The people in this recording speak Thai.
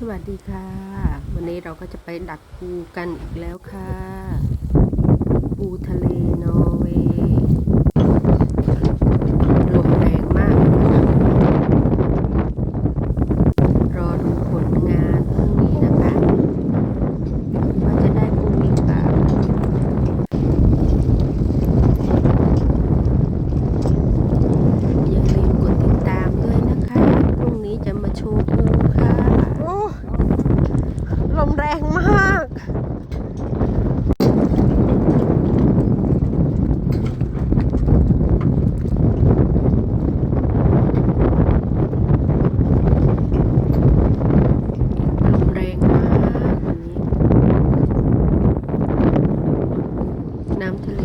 สวัสดีค่ะ วันนี้เราก็จะไปดักปูกันอีกแล้วค่ะ มแรงมาก ลมแรงมากน้ำทะเล